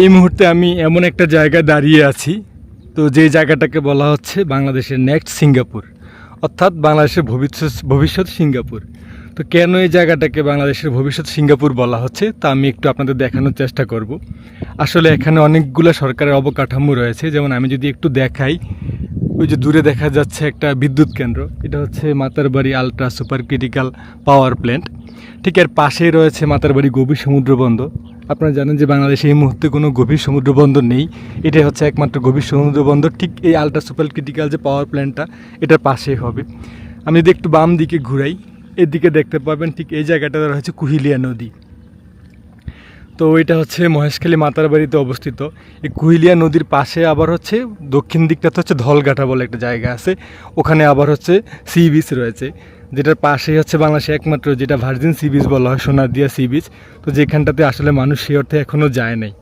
এই মুহূর্তে আমি এমন একটা জায়গায় দাঁড়িয়ে আছি। তো যে জায়গাটাকে বলা হচ্ছে বাংলাদেশের নেক্সট সিঙ্গাপুর, অর্থাৎ বাংলাদেশের ভবিষ্যৎ ভবিষ্যৎ সিঙ্গাপুর। তো কেন এই জায়গাটাকে বাংলাদেশের ভবিষ্যৎ সিঙ্গাপুর বলা হচ্ছে, তা আমি একটু আপনাদের দেখানোর চেষ্টা করব। আসলে এখানে অনেকগুলো সরকারের অবকাঠামো রয়েছে। যেমন আমি যদি একটু দেখাই, ওই যে দূরে দেখা যাচ্ছে একটা বিদ্যুৎ কেন্দ্র। এটা হচ্ছে Matarbari ultra super critical power plant ঠিক এর পাশেই রয়েছে মাতারবাড়ি গভীর সমুদ্র বন্দর। আপনারা জানেন যে বাংলাদেশে এই মুহূর্তে কোনো গভীর সমুদ্র বন্দর নেই। এটাই হচ্ছে একমাত্র গভীর সমুদ্র বন্দর ঠিক এই আলট্রা সুপার ক্রিটিক্যাল যে পাওয়ার প্ল্যান্টটা এটার পাশেই হবে। আমি যদি একটু বাম দিকে ঘুরাই, এদিকে দেখতে পাবেন ঠিক এই জায়গাটাতে রয়েছে কুহিলিয়া নদী। তো এটা হচ্ছে মহেশখালী মাতার বাড়িতে অবস্থিত। এই কুহিলিয়া নদীর পাশে আবার হচ্ছে দক্ষিণ দিকটাতে হচ্ছে ধলঘাটা বলে একটা জায়গা আছে। ওখানে আবার হচ্ছে সি বিচ রয়েছে। যেটার পাশেই হচ্ছে বাংলাদেশে একমাত্র যেটা ভার্জিন সি বিচ বলা হয় সোনাদিয়া সি বিচ তো যেখানটাতে আসলে মানুষ সে অর্থে এখনও যায় নাই।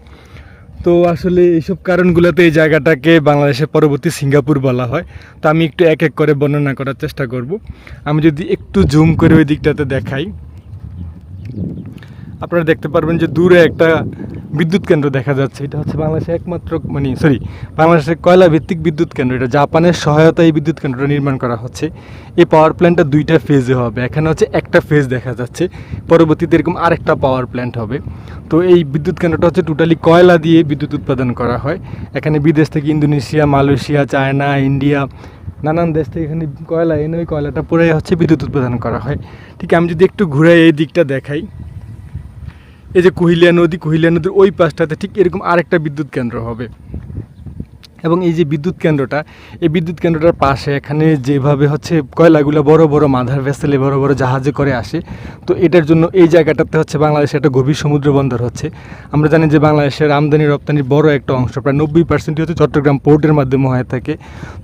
তো আসলে এইসব কারণগুলোতে এই জায়গাটাকে বাংলাদেশের পরবর্তী সিঙ্গাপুর বলা হয়। তো আমি একটু এক এক করে বর্ণনা করার চেষ্টা করব। আমি যদি একটু জুম করে ওই দিকটাতে দেখাই। আপনারা দেখতে পারবেন যে দূরে একটা বিদ্যুৎ কেন্দ্র দেখা যাচ্ছে। এটা হচ্ছে বাংলাদেশের একমাত্র মানে সরি বাংলাদেশের কয়লা ভিত্তিক বিদ্যুৎ কেন্দ্র। এটা জাপানের সহায়তায় এই বিদ্যুৎ কেন্দ্রটা নির্মাণ করা হচ্ছে। এই পাওয়ার প্ল্যান্টটা দুইটা ফেজে হবে। এখানে হচ্ছে একটা ফেজ দেখা যাচ্ছে। পরবর্তীতে এরকম আরেকটা পাওয়ার প্ল্যান্ট হবে। তো এই বিদ্যুৎ কেন্দ্রটা হচ্ছে টোটালি কয়লা দিয়ে বিদ্যুৎ উৎপাদন করা হয়। এখানে বিদেশ থেকে ইন্দোনেশিয়া, মালয়েশিয়া, চায়না, ইন্ডিয়া, নানান দেশ থেকে এখানে কয়লা এনে ওই কয়লাটা পুরাই হচ্ছে বিদ্যুৎ উৎপাদন করা হয়। ঠিক আমি যদি একটু ঘুরে এই দিকটা দেখাই। এই যে কুহিলিয়া নদী কুহিলিয়া নদীর ওই পাশটাতে ঠিক এরকম আরেকটা বিদ্যুৎ কেন্দ্র হবে। এবং এই যে বিদ্যুৎ কেন্দ্রটা, এই বিদ্যুৎ কেন্দ্রটার পাশে এখানে যেভাবে হচ্ছে কয়লাগুলো বড় বড় মাধার ভেসেলে বড় বড় জাহাজে করে আসে, তো এটার জন্য এই জায়গাটাতে হচ্ছে বাংলাদেশে একটা গভীর সমুদ্র বন্দর হচ্ছে। আমরা জানি যে বাংলাদেশের আমদানি রপ্তানির বড় একটা অংশ, প্রায় নব্বই পার্সেন্টই হচ্ছে চট্টগ্রাম পোর্টের মাধ্যমে হয়ে থাকে।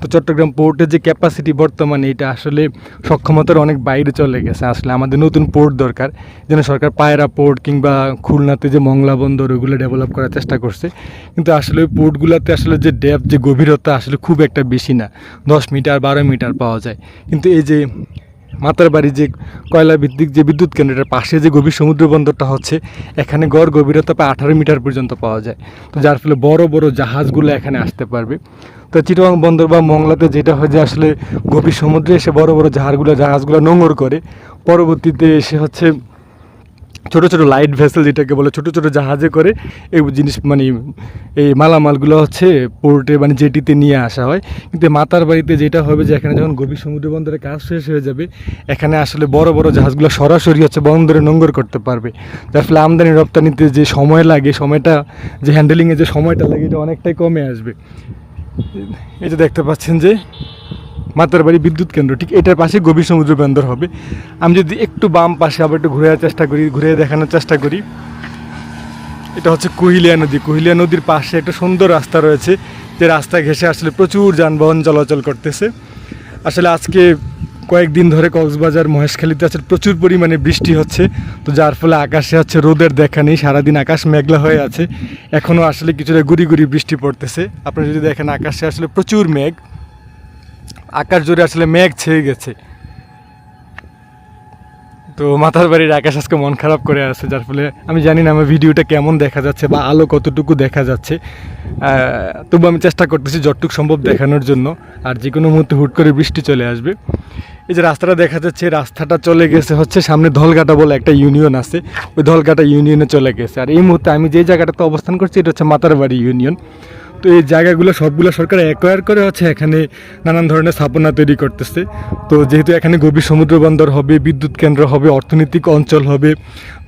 তো চট্টগ্রাম পোর্টের যে ক্যাপাসিটি বর্তমানে, এটা আসলে সক্ষমতার অনেক বাইরে চলে গেছে। আসলে আমাদের নতুন পোর্ট দরকার, যেন সরকার পায়রা পোর্ট কিংবা খুলনাতে যে মংলা বন্দর, ওগুলো ডেভেলপ করার চেষ্টা করছে। কিন্তু আসলে ওই পোর্টগুলোতে আসলে যে ডেপ যে গভীরতা আসলে খুব একটা বেশি না। দশ মিটার, বারো মিটার পাওয়া যায়। কিন্তু এই যে মাতার বাড়ি যে কয়লা ভিত্তিক যে বিদ্যুৎ কেন্দ্রটার পাশে যে গভীর সমুদ্র বন্দরটা হচ্ছে, এখানে গড় গভীরতা প্রায় আঠারো মিটার পর্যন্ত পাওয়া যায়। তো যার ফলে বড় বড় জাহাজগুলো এখানে আসতে পারবে। তো চিটগাং বন্দর বা মংলাতে যেটা হয় যে আসলে গভীর সমুদ্রে এসে বড় বড় জাহাজগুলো জাহাজগুলো নোঙর করে, পরবর্তীতে এসে হচ্ছে ছোট ছোট লাইট ভেসেল যেটাকে বলে, ছোট ছোট জাহাজে করে এই জিনিস মানে এই মালামালগুলো হচ্ছে পোর্টে মানে জেটিতে নিয়ে আসা হয়। কিন্তু মাতার বাড়িতে যেটা হবে যে, এখানে যখন গভীর সমুদ্র বন্দরে কাজ শেষ হয়ে যাবে, এখানে আসলে বড় বড় জাহাজগুলো সরাসরি হচ্ছে বন্দরে নোংর করতে পারবে। যার ফলে আমদানি রপ্তানিতে যে সময় লাগে, সময়টা, যে হ্যান্ডেলিংয়ে যে সময়টা লাগে, এটা অনেকটাই কমে আসবে। এই যে দেখতে পাচ্ছেন যে মাতারবাড়ি বিদ্যুৎ কেন্দ্র, ঠিক এটার পাশে গভীর সমুদ্র বন্দর হবে। আমি যদি একটু বাম পাশে আবার একটু ঘুরে চেষ্টা করি ঘুরে দেখানোর চেষ্টা করি। এটা হচ্ছে কুহিলিয়া নদী। কুহিলিয়া নদীর পাশে একটা সুন্দর রাস্তা রয়েছে। যে রাস্তা ঘেঁষে আসলে প্রচুর যানবাহন চলাচল করতেছে। আসলে আজকে কয়েকদিন ধরে কক্সবাজার মহেশখালীতে আছে প্রচুর পরিমাণে বৃষ্টি হচ্ছে। তো যার ফলে আকাশে হচ্ছে রোদের দেখা নেই। সারাদিন আকাশ মেঘলা হয়ে আছে। এখনও আসলে কিছুটা গুড়ি গুড়ি বৃষ্টি পড়তেছে। আপনারা যদি দেখেন, আকাশে আসলে প্রচুর মেঘ। আকাশ জুড়ে আসলে মেঘ ছেয়ে গেছে। তো মাথার বাড়ির আকাশ আজকে মন খারাপ করে আছে, যার ফলে আমি জানি না আমার ভিডিওটা কেমন দেখা যাচ্ছে বা আলো কতটুকু দেখা যাচ্ছে। তবু আমি চেষ্টা করতেছি যতটুকু সম্ভব দেখানোর জন্য, আর যে কোনো মুহূর্তে হুট করে বৃষ্টি চলে আসবে। এই যে রাস্তাটা দেখা যাচ্ছে, রাস্তাটা চলে গেছে হচ্ছে সামনে ধলঘাটা বলে একটা ইউনিয়ন আছে। ওই ধলঘাটা ইউনিয়নে চলে গেছে। আর এই মুহূর্তে আমি যে জায়গাটাতে অবস্থান করছি, এটা হচ্ছে মাতারবাড়ি ইউনিয়ন। তো এই জায়গাগুলো সবগুলো সরকার অ্যাকোয়ার করে হচ্ছে এখানে নানান ধরনের স্থাপনা তৈরি করতেছে। তো যেহেতু এখানে গভীর সমুদ্র বন্দর হবে, বিদ্যুৎ কেন্দ্র হবে, অর্থনৈতিক অঞ্চল হবে,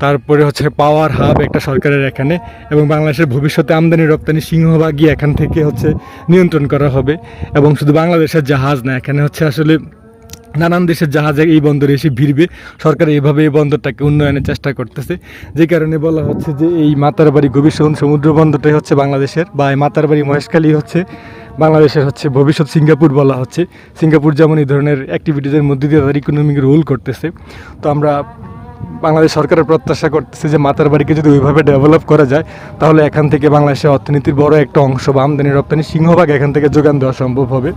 তারপরে হচ্ছে পাওয়ার হাব একটা সরকারের এখানে এবং বাংলাদেশের ভবিষ্যতে আমদানি, রপ্তানি, সিংহভাগই এখান থেকে হচ্ছে নিয়ন্ত্রণ করা হবে এবং শুধু বাংলাদেশের জাহাজ না, এখানে হচ্ছে আসলে নানান দেশের জাহাজে এই বন্দরে এসে ভিড়বে। সরকার এইভাবে এই বন্দরটাকে উন্নয়নের চেষ্টা করতেছে। যে কারণে বলা হচ্ছে যে এই মাতারবাড়ি গভীর সমুদ্র- সমুদ্র বন্দরটাই হচ্ছে বাংলাদেশের বা এই মাতারবাড়ি মহেশখালী হচ্ছে বাংলাদেশের হচ্ছে ভবিষ্যৎ সিঙ্গাপুর বলা হচ্ছে। সিঙ্গাপুর যেমন এই ধরনের অ্যাক্টিভিটিজের মধ্যে দিয়ে তাদের ইকোনমিক রোল করতেছে। তো আমরা বাংলাদেশ সরকারের প্রত্যাশা করতেছে যে মাতার বাড়িকে যদি ওইভাবে ডেভেলপ করা যায়, তাহলে এখান থেকে বাংলাদেশের অর্থনীতির বড় একটা অংশ বা আমদানি রপ্তানি সিংহভাগ এখান থেকে যোগান দেওয়া সম্ভব হবে।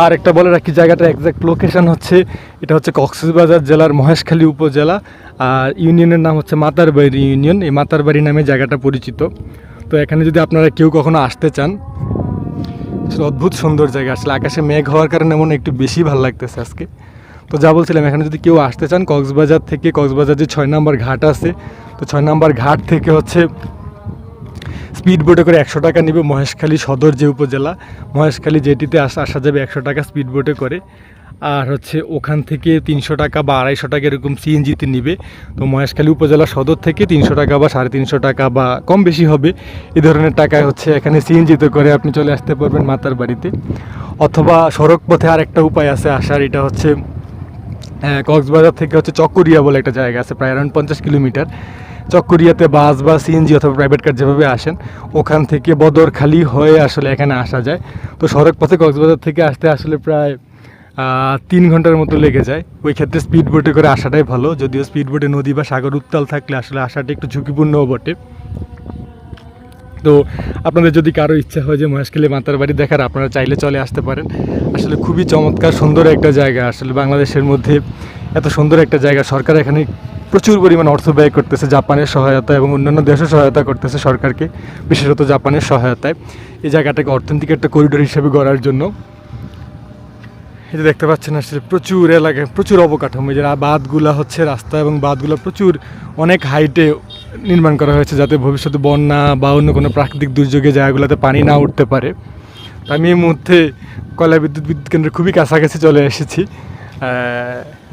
আর একটা বলে রাখি জায়গাটা একজ্যাক্ট লোকেশান হচ্ছে, এটা হচ্ছে কক্সবাজার জেলার মহেশখালী উপজেলা, আর ইউনিয়নের নাম হচ্ছে মাতারবাড়ি ইউনিয়ন। এই মাতারবাড়ি নামে জায়গাটা পরিচিত। তো এখানে যদি আপনারা কেউ কখনো আসতে চান অদ্ভুত সুন্দর জায়গা। আসলে আকাশে মেঘ হওয়ার কারণে মনে একটু বেশি ভালো লাগতেছে আজকে। তো যা বলছিলাম, এখানে যদি কেউ আসতে চান, কক্সবাজার থেকে কক্সবাজার যে ছয় নম্বর ঘাট আছে, তো ছয় নম্বর ঘাট থেকে হচ্ছে স্পিড বোটে করে একশো টাকা নেবে মহেশখালী সদর যে উপজেলা। মহেশখালী যেটিতে আসা আসা যাবে একশো টাকা স্পিড বোটে করে। আর হচ্ছে ওখান থেকে তিনশো টাকা বা আড়াইশো টাকা এরকম সিএনজিতে নিবে। তো মহেশখালী উপজেলা সদর থেকে তিনশো টাকা বা সাড়ে তিনশো টাকা বা কম বেশি হবে। এ ধরনের টাকায় হচ্ছে এখানে সিএনজিতে করে আপনি চলে আসতে পারবেন মাতার বাড়িতে। অথবা সড়ক পথে আরেকটা উপায় আছে আসার, এটা হচ্ছে কক্সবাজার থেকে হচ্ছে চকরিয়া বলে একটা জায়গা আছে, প্রায় অ্যারাউন্ড পঞ্চাশ কিলোমিটার। চকরিয়াতে বাস বা সিএনজি অথবা প্রাইভেট কার যেভাবে আসেন, ওখান থেকে বদরখালি হয়ে আসলে এখানে আসা যায়। তো সড়ক পথে কক্সবাজার থেকে আসতে আসলে প্রায় তিন ঘণ্টার মতো লেগে যায়। ওই ক্ষেত্রে স্পিড বোটে করে আসাটাই ভালো, যদিও স্পিড বোটে নদী বা সাগর উত্তাল থাকলে আসলে আসাটা একটু ঝুঁকিপূর্ণও বটে। তো আপনাদের যদি কারও ইচ্ছা হয় যে মহেশখালী মাতার বাড়ি দেখার, আপনারা চাইলে চলে আসতে পারেন। আসলে খুবই চমৎকার সুন্দর একটা জায়গা, আসলে বাংলাদেশের মধ্যে এত সুন্দর একটা জায়গা। সরকার এখানে প্রচুর পরিমাণ অর্থ ব্যয় করতেছে জাপানের সহায়তা এবং অন্যান্য দেশও সহায়তা করতেছে সরকারকে, বিশেষত জাপানের সহায়তায়। এই জায়গাটাকে অর্থনৈতিক একটা করিডোর হিসেবে গড়ার জন্য। যে দেখতে পাচ্ছেন আসলে প্রচুর এলাকায় প্রচুর অবকাঠামো। যে বাঁধগুলা হচ্ছে রাস্তা এবং বাঁধগুলো প্রচুর অনেক হাইটে নির্মাণ করা হয়েছে যাতে ভবিষ্যতে বন্যা বা অন্য কোনো প্রাকৃতিক দুর্যোগে জায়গাগুলোতে পানি না উঠতে পারে। আমি এই মুহূর্তে কয়লা বিদ্যুৎ বিদ্যুৎ কেন্দ্রের খুবই কাছাকাছি চলে এসেছি।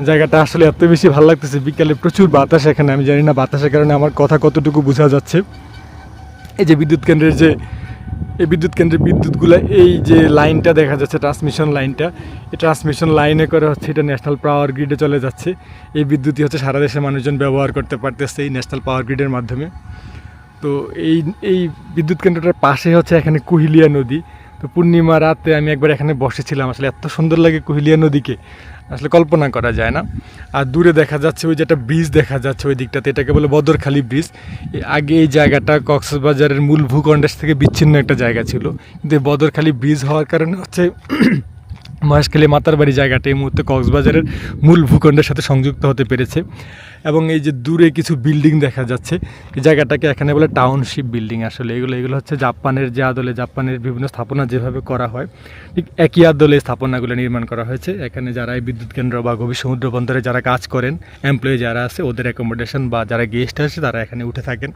জায়গাটা আসলে এত বেশি ভালো লাগতেছে, বিকালে প্রচুর বাতাস এখানে, আমি জানি না বাতাসের কারণে আমার কথা কতটুকু বোঝা যাচ্ছে। এই যে বিদ্যুৎ কেন্দ্রের যে, এই বিদ্যুৎ কেন্দ্রের বিদ্যুৎগুলো, এই যে লাইনটা দেখা যাচ্ছে ট্রান্সমিশন লাইনটা, এই ট্রান্সমিশন লাইনে করে হচ্ছে এটা ন্যাশনাল পাওয়ার গ্রিডে চলে যাচ্ছে। এই বিদ্যুৎই হচ্ছে সারা দেশের মানুষজন ব্যবহার করতে পারতেছে এই ন্যাশনাল পাওয়ার গ্রিডের মাধ্যমে। তো এই এই বিদ্যুৎ কেন্দ্রটার পাশে হচ্ছে এখানে কুহিলিয়া নদী। তো পূর্ণিমা রাতে আমি একবার এখানে বসেছিলাম। আসলে এত সুন্দর লাগে কুহিলিয়া নদীকে। আসলে কল্পনা করা যায় না। আর দূরে দেখা যাচ্ছে ওই যে একটা ব্রিজ দেখা যাচ্ছে ওই দিকটাতে। এটাকে বলে বদরখালি ব্রিজ আগে এই জায়গাটা কক্সবাজারের মূল ভূখণ্ডের থেকে বিচ্ছিন্ন একটা জায়গা ছিল। কিন্তু বদরখালি ব্রিজ হওয়ার কারণে হচ্ছে মহেশখালী মাতারবাড়ি জায়গাটা এই মুহূর্তে কক্সবাজারের মূল ভূখণ্ডের সাথে সংযুক্ত হতে পেরেছে এবং এই যে দূরে কিছু বিল্ডিং দেখা যাচ্ছে, এই জায়গাটাকে এখানে বলে টাউনশিপ বিল্ডিং আসলে। এগুলো এগুলো হচ্ছে জাপানের যে আদলে, জাপানের বিভিন্ন স্থাপনা যেভাবে করা হয়, ঠিক একই আদলে স্থাপনাগুলো নির্মাণ করা হয়েছে। এখানে যারা এই বিদ্যুৎ কেন্দ্র বা গভীর সমুদ্র বন্দরে যারা কাজ করেন এমপ্লয়ি যারা আছে, ওদের অ্যাকোমোডেশন বা যারা গেস্ট আছে তারা এখানে উঠে থাকেন।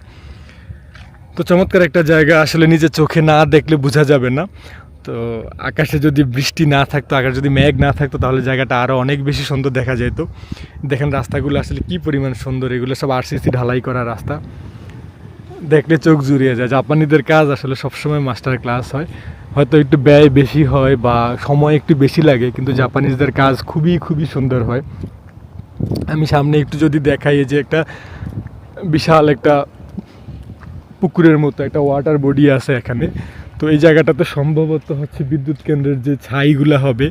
তো চমৎকার একটা জায়গা আসলে নিজের চোখে না দেখলে বোঝা যাবে না। তো আকাশে যদি বৃষ্টি না থাকতো, আকাশে যদি মেঘ না থাকতো, তাহলে জায়গাটা আরও অনেক বেশি সুন্দর দেখা যেত। দেখেন রাস্তাগুলো আসলে কি পরিমাণ সুন্দর, এগুলো সব আরসিসি ঢালাই করা রাস্তা। দেখলে চোখ জুড়িয়ে যায়। জাপানিদের কাজ আসলে সবসময় মাস্টার ক্লাস হয়। হয়তো একটু ব্যয় বেশি হয় বা সময় একটু বেশি লাগে, কিন্তু জাপানিজদের কাজ খুবই খুবই সুন্দর হয়। আমি সামনে একটু যদি দেখাই যে একটা বিশাল একটা পুকুরের মতো, একটা ওয়াটার বডি আছে এখানে। তো এই জায়গাটাতে সম্ভবত হচ্ছে বিদ্যুৎ কেন্দ্রের যে ছাইগুলা হবে,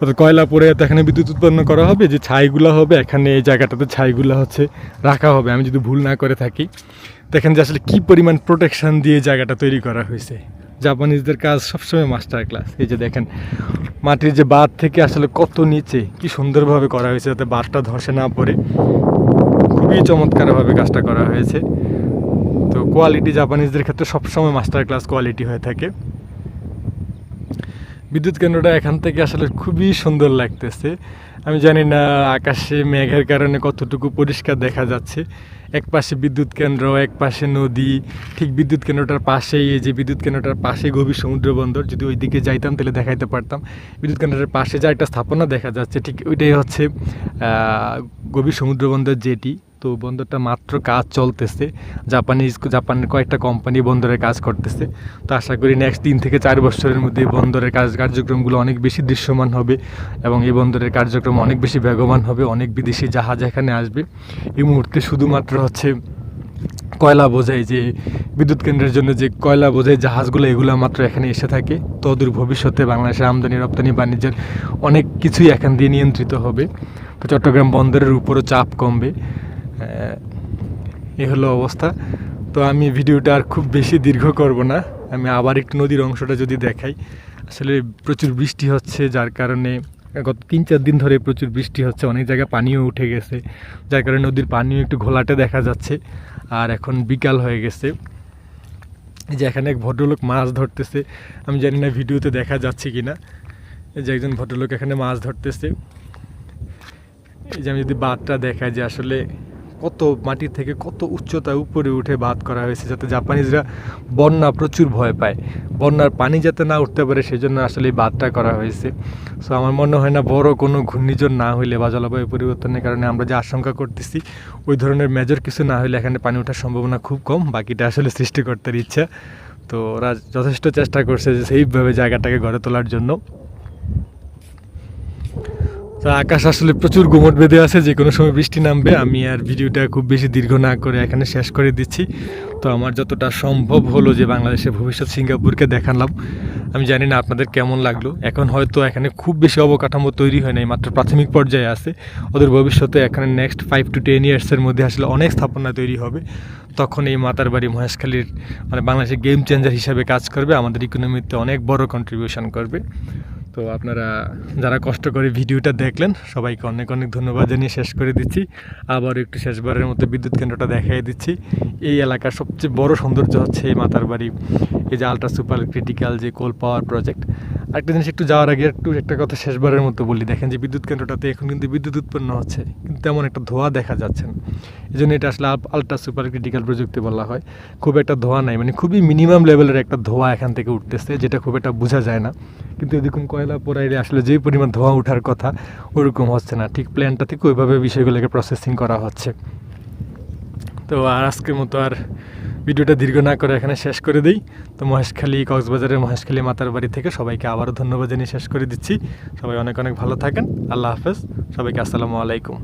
অর্থাৎ কয়লা পরে তো এখানে বিদ্যুৎ উৎপন্ন করা হবে, যে ছাইগুলা হবে, এখানে এই জায়গাটাতে ছাইগুলা হচ্ছে রাখা হবে। আমি যদি ভুল না করে থাকি, দেখেন যে আসলে কী পরিমাণ প্রোটেকশন দিয়ে জায়গাটা তৈরি করা হয়েছে। জাপানিজদের কাজ সবসময় মাস্টার ক্লাস এই যে দেখেন, মাটির যে বাঁধ থেকে আসলে কত নিচে কি সুন্দরভাবে করা হয়েছে, যাতে বাঁধটা ধসে না পড়ে। খুবই চমৎকারভাবে কাজটা করা হয়েছে। কোয়ালিটি জাপানিজদের ক্ষেত্রে সবসময় মাস্টার ক্লাস কোয়ালিটি হয়ে থাকে। বিদ্যুৎ কেন্দ্রটা এখান থেকে আসলে খুবই সুন্দর লাগতেছে। আমি জানি না আকাশে মেঘের কারণে কতটুকু পরিষ্কার দেখা যাচ্ছে। এক পাশে বিদ্যুৎ কেন্দ্র, এক পাশে নদী। ঠিক বিদ্যুৎ কেন্দ্রটার পাশেই এই যে বিদ্যুৎ কেন্দ্রটার পাশে গভীর সমুদ্র বন্দর। যদি ওই দিকে যাইতাম তাহলে দেখাইতে পারতাম। বিদ্যুৎ কেন্দ্রের পাশে যা একটা স্থাপনা দেখা যাচ্ছে, ঠিক ওইটাই হচ্ছে গভীর সমুদ্র বন্দর যেটি। তো বন্দরটা মাত্র কাজ চলতেছে। জাপানিজ জাপানের কয়েকটা কোম্পানি বন্দরের কাজ করতেছে। তো আশা করি নেক্সট তিন থেকে চার বছরের মধ্যে বন্দরের কাজ কার্যক্রমগুলো অনেক বেশি দৃশ্যমান হবে এবং এই বন্দরের কার্যক্রম অনেক বেশি বেগবান হবে, অনেক বিদেশি জাহাজ এখানে আসবে। এই মুহূর্তে শুধুমাত্র হচ্ছে কয়লা বোঝাই যে বিদ্যুৎ কেন্দ্রের জন্য যে কয়লা বোঝাই জাহাজগুলো, এগুলো মাত্র এখানে এসে থাকে। তদূর ভবিষ্যতে বাংলাদেশের আমদানি, রপ্তানি, বাণিজ্যের অনেক কিছুই এখান দিয়ে নিয়ন্ত্রিত হবে। তো চট্টগ্রাম বন্দরের উপরও চাপ কমবে। এই হলো অবস্থা। তো আমি ভিডিওটা আর খুব বেশি দীর্ঘ করব না। আমি আবার একটু নদীর অংশটা যদি দেখাই। আসলে প্রচুর বৃষ্টি হচ্ছে, যার কারণে গত তিন চার দিন ধরে প্রচুর বৃষ্টি হচ্ছে, অনেক জায়গায় পানিও উঠে গেছে। যার কারণে নদীর পানিও একটু ঘোলাটে দেখা যাচ্ছে আর এখন বিকাল হয়ে গেছে। এই যে এখানে এক ভদ্রলোক মাছ ধরতেছে। আমি জানি না ভিডিওতে দেখা যাচ্ছে কি না এই যে একজন ভদ্রলোক এখানে মাছ ধরতেছে। এই যে আমি যদি বাঁধটা দেখাই যে আসলে কত মাটি থেকে কত উচ্চতা উপরে উঠে বাঁধ করা হয়েছে যাতে জাপানিজরা বন্যা প্রচুর ভয় পায়। বন্যার পানি যাতে না উঠতে পারে সেজন্য আসলে এই বাঁধটা করা হয়েছে। সো আমার মনে হয় না বড় কোনো ঘূর্ণিঝড় না হইলে বা জলবায়ু পরিবর্তনের কারণে আমরা যে আশঙ্কা করতেছি, ওই ধরনের মেজর কিছু না হলে এখানে পানি ওঠার সম্ভাবনা খুব কম, বাকিটা আসলে সৃষ্টিকর্তার ইচ্ছা। তো ওরা যথেষ্ট চেষ্টা করছে যে সেইভাবে জায়গাটাকে গড়ে তোলার জন্য। তো আকাশ আসলে প্রচুর গুমট বেঁধে আছে, যে কোনো সময় বৃষ্টি নামবে। আমি আর ভিডিওটা খুব বেশি দীর্ঘ না করে এখানে শেষ করে দিচ্ছি। তো আমার যতটা সম্ভব হলো যে বাংলাদেশের ভবিষ্যৎ সিঙ্গাপুরকে দেখালাম। আমি জানি না আপনাদের কেমন লাগল। এখন হয়তো এখানে খুব বেশি অবকাঠামো তৈরি হয় নাই, মাত্র প্রাথমিক পর্যায়ে আছে। ওদের ভবিষ্যতে এখানে নেক্সট ফাইভ টু টেন ইয়ার্সের মধ্যে আসলে অনেক স্থাপনা তৈরি হবে। তখন এই মাতার বাড়ি মহেশখালীর মানে বাংলাদেশের গেম চেঞ্জার হিসাবে কাজ করবে। আমাদের ইকোনমিতে অনেক বড় কন্ট্রিবিউশন করবে। তো আপনারা যারা কষ্ট করে ভিডিওটা দেখলেন, সবাইকে অনেক অনেক ধন্যবাদ জানিয়ে শেষ করে দিচ্ছি। আবার একটু শেষবারের মতো বিদ্যুৎ কেন্দ্রটা দেখাই দিচ্ছি। এই এলাকার সবচেয়ে বড় সৌন্দর্য হচ্ছে এই মাতার বাড়ি এই যে আলট্রা সুপার ক্রিটিক্যাল যে কোল পাওয়ার প্রজেক্ট একটা জিনিস একটু যাওয়ার আগে একটু একটা কথা শেষবারের মতো বলি। দেখেন যে বিদ্যুৎ কেন্দ্রটাতে এখন কিন্তু বিদ্যুৎ উৎপন্ন হচ্ছে, কিন্তু তেমন একটা ধোঁয়া দেখা যাচ্ছে না। এই জন্য এটা আসলে আলট্রা সুপার ক্রিটিক্যাল প্রযুক্তি বলা হয়। খুব একটা ধোঁয়া নাই মানে খুবই মিনিমাম লেভেলের একটা ধোঁয়া এখান থেকে উঠতেছে, যেটা খুব একটা বোঝা যায় না। কিন্তু এরকম কয়লা পোড়াইলে আসলে যে পরিমাণ ধোঁয়া ওঠার কথা, ওরকম হচ্ছে না। ঠিক প্ল্যানটা থেকে ওইভাবে বিষয়গুলোকে প্রসেসিং করা হচ্ছে। তো আর আজকের মতো আর ভিডিওটা দীর্ঘ না করে এখানে শেষ করে দিই। তো মহেশখালী, কক্সবাজারের মহেশখালী মাতার বাড়ি থেকে সবাইকে আবারও ধন্যবাদ জানিয়ে শেষ করে দিচ্ছি। সবাই অনেক অনেক ভালো থাকেন। আল্লাহ হাফেজ। সবাইকে আসসালামু আলাইকুম।